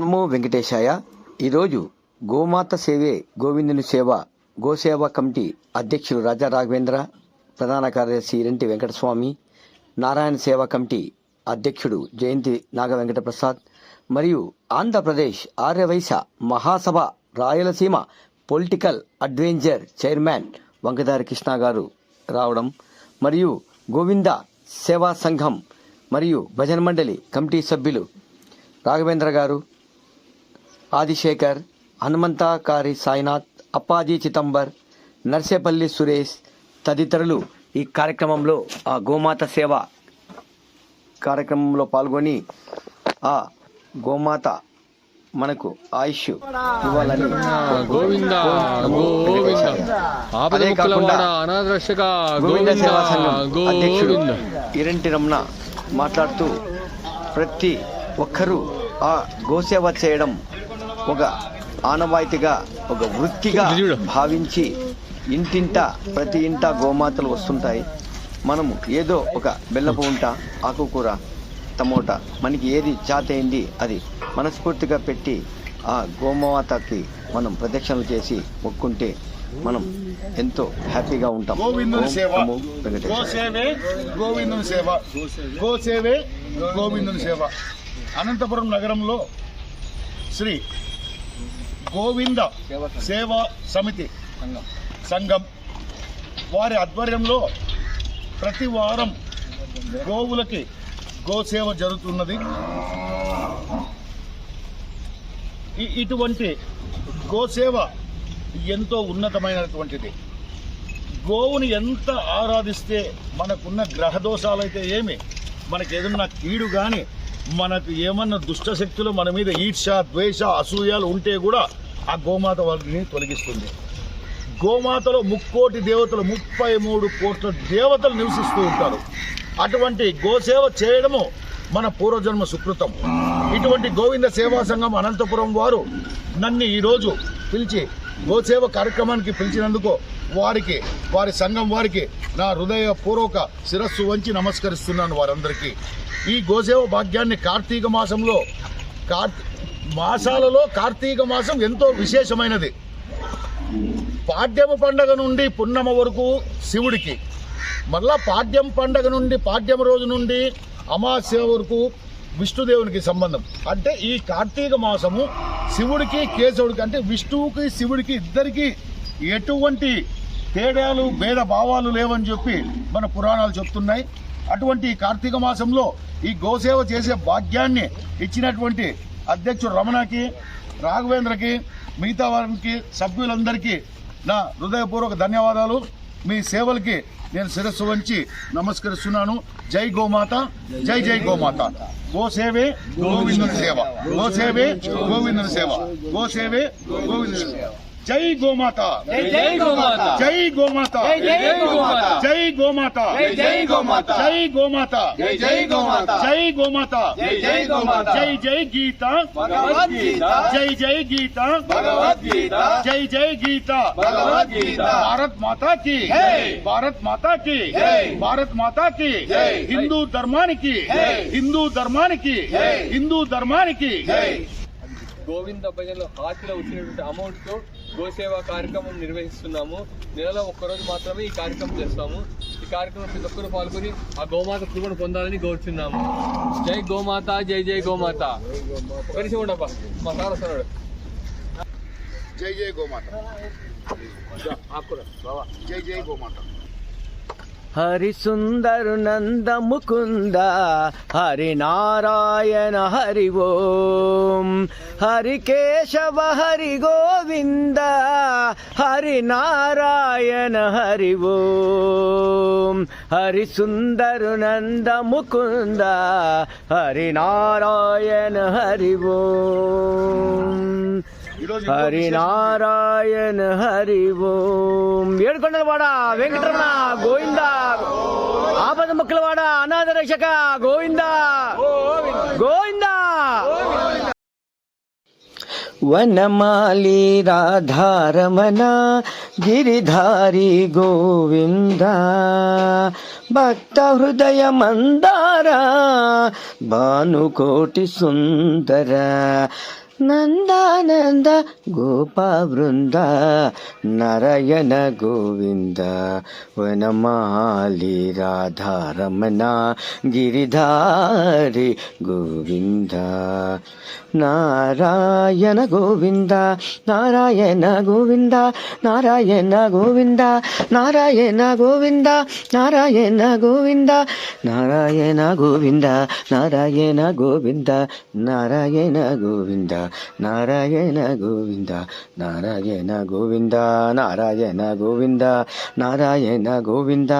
నమో వెంకటేశాయ. ఈరోజు గోమాత సేవే గోవిందుని సేవ గోసేవ కమిటీ అధ్యక్షులు రాజా రాఘవేంద్ర ప్రధాన కార్యదర్శి ఇరంటి వెంకటస్వామి నారాయణ సేవా కమిటీ అధ్యక్షుడు జయంతి నాగ వెంకటప్రసాద్ మరియు Andhra Pradesh Aryavaishya Mahasabha Rayalaseema political adventure chairman Vankadari Krishna garu రావడం మరియు గోవింద సేవా సంఘం మరియు భజన మండలి కమిటీ సభ్యులు రాఘవేంద్ర గారు ఆదిశేఖర్ హనుమంతాకారి సాయినాథ్ అప్పాజీ చిదంబర్ నర్సేపల్లి సురేష్ తదితరులు ఈ కార్యక్రమంలో ఆ గోమాత సేవ కార్యక్రమంలో పాల్గొని ఆ గోమాత మనకు ఆయుష్ ఇవ్వాలని గోవింద అదే కాకుండా గోవింద సేవా సంఘం అధ్యక్షుడు ఇరంటి రమణ మాట్లాడుతూ ప్రతి ఒక్కరూ ఆ గోసేవ చేయడం ఒక ఆనవాయితీగా ఒక వృత్తిగా. భావించి ఇంటింట ప్రతి ఇంట గోమాతలు వస్తుంటాయి. మనము ఏదో ఒక బెల్లపు ఉంట ఆకుకూర టమోటా మనకి ఏది చాతయింది అది మనస్ఫూర్తిగా పెట్టి ఆ గోమాతకి మనం ప్రదక్షిణలు చేసి మొక్కుంటే మనం ఎంతో హ్యాపీగా ఉంటాం. గోవిందుని సేవ. గోసేవే గోవిందుని సేవ. గోసేవే గోవిందుని సేవ. అనంతపురం నగరంలో శ్రీ గోవింద సేవా సమితి సంఘం. వారి ఆధ్వర్యంలో ప్రతి వారం గోవులకి గోసేవ జరుగుతున్నది. ఇటువంటి గోసేవ ఎంతో ఉన్నతమైనటువంటిది. గోవుని ఎంత ఆరాధిస్తే మనకున్న గ్రహ దోషాలైతే ఏమి? మనకి ఏదన్నా కీడు కానీ మనకు ఏమన్నా దుష్ట శక్తులు మన మీద ఈర్ష ద్వేష అసూయాలు ఉంటే కూడా ఆ గోమాత వాటిని తొలగిస్తుంది. గోమాతలో ముక్కోటి దేవతలు ముప్పై మూడు కోట్ల దేవతలు నివసిస్తూ ఉంటారు. అటువంటి గోసేవ చేయడము మన పూర్వజన్మ సుకృతం. ఇటువంటి గోవింద సేవా సంఘం అనంతపురం వారు నన్ను ఈరోజు పిలిచి గోసేవ కార్యక్రమానికి పిలిచినందుకు వారికి వారి సంఘం వారికి నా హృదయపూర్వక శిరస్సు వంచి నమస్కరిస్తున్నాను వారందరికీ. ఈ గోసేవ భాగ్యాన్ని కార్తీక మాసంలో కార్ మాసాలలో కార్తీక మాసం ఎంతో విశేషమైనది. పాడ్యమ పండగ నుండి పున్నమ వరకు శివుడికి మళ్ళా పాడ్యం పండగ నుండి పాడ్యం రోజు నుండి అమాస్య వరకు విష్ణుదేవునికి సంబంధం. అంటే ఈ కార్తీక మాసము శివుడికి కేశవుడికి అంటే విష్ణువుకి శివుడికి ఇద్దరికి ఎటువంటి తేడాలు భేద భావాలు లేవని చెప్పి మన పురాణాలు చెప్తున్నాయి. అటువంటి ఈ కార్తీక మాసంలో ఈ గోసేవ చేసే భాగ్యాన్ని ఇచ్చినటువంటి అధ్యక్షుడు రమణకి రాఘవేంద్రకి మిగతా వారికి సభ్యులందరికీ నా హృదయపూర్వక ధన్యవాదాలు. మీ సేవలకి నేను శిరస్సు వంచి నమస్కరిస్తున్నాను. జై గోమాత జై జై గోమాత. గోసేవే గోవిందుని సేవ. గోసేవే గోవిందుని సేవ. గోసేవే గోవిందుని సేవ. జై గోమాత జై గోమాత జై గోమాత జై గోమాత జై గోమాత జై గోమాత జై గోమాత జై జై గోమాత జై గోమాత జై జై గోమాత జై జై గీత భగవద్గీత జై జై గీత భగవద్గీత జై జై గీత భగవద్గీత భారత్ మాతా కి జై. భారత్ మాతా కి జై. భారత్ మాతా కి జై. హిందూ ధర్మానికి జై. హిందూ ధర్మానికి జై. హిందూ ధర్మానికి జై గోవింద భజనలో హాతిలో వచ్చినటువంటి అమౌంట్తో గోసేవ కార్యక్రమం నిర్వహిస్తున్నాము. నెలలో ఒక్కరోజు మాత్రమే ఈ కార్యక్రమం చేస్తాము. ఈ కార్యక్రమం ప్రతి ఒక్కరు పాల్గొని ఆ గోమాత కృపను పొందాలని కోరుచున్నాము. జై గోమాత జై జై గోమాత. కలిసి ఉండప్ప మా సార్ వస్తున్నాడు. జై జై గోమాత. జై జై గోమాత. హరి సుందరు నంద ముకుంద హరి నారాయణ హరి ఓం. హరి కేశవ హరి గోవింద హరి నారాయణ హరి ఓం. హరి సుందరు నంద ముకుంద హరి నారాయణ హరి ఓం. ఈరోజు ఇంకో హరి విశేషం నారాయణ హరి ఓం ఏడుకొండలవాడ వెంకటరమణ గోవింద ఆపద ముక్కలవాడ అనాథ రక్షక గోవింద గోవింద వనమాలి రాధారమణ గిరిధారి గోవింద భక్త హృదయ మందార భానుకోటి సుందర నందానంద గోప బృంద నారాయణ గోవింద వనమాలి రాధారమణ గిరిధారి గోవింద నారాయణ గోవింద నారాయణ గోవింద నారాయణ గోవింద నారాయణ గోవింద నారాయణ గోవింద నారాయణ గోవింద నారాయణ గోవింద నారాయణ గోవింద నారాయణ గోవింద నారాయణ గోవింద నారాయణ గోవింద నారాయణ గోవింద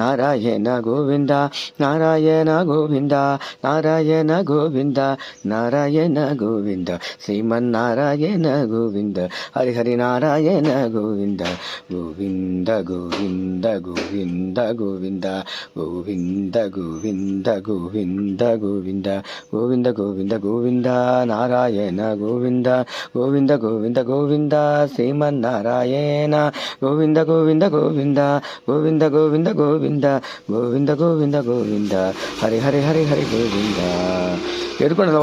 నారాయణ గోవింద నారాయణ గోవింద నారాయణ గోవింద నారాయణ గోవింద శ్రీమన్నారాయణ గోవింద హరి హరి నారాయణ గోవింద గోవింద గోవింద గోవింద గోవింద గోవింద గోవింద గోవింద గోవింద గోవింద గోవింద గోవింద నారాయణ గోవింద గోవింద గోవింద గోవింద శ్రీమన్నారాయణ గోవింద గోవింద గోవింద గోవింద గోవింద గోవింద గోవింద గోవింద గోవింద హరి హరి హరి హరి గోవింద ఎరుకొండ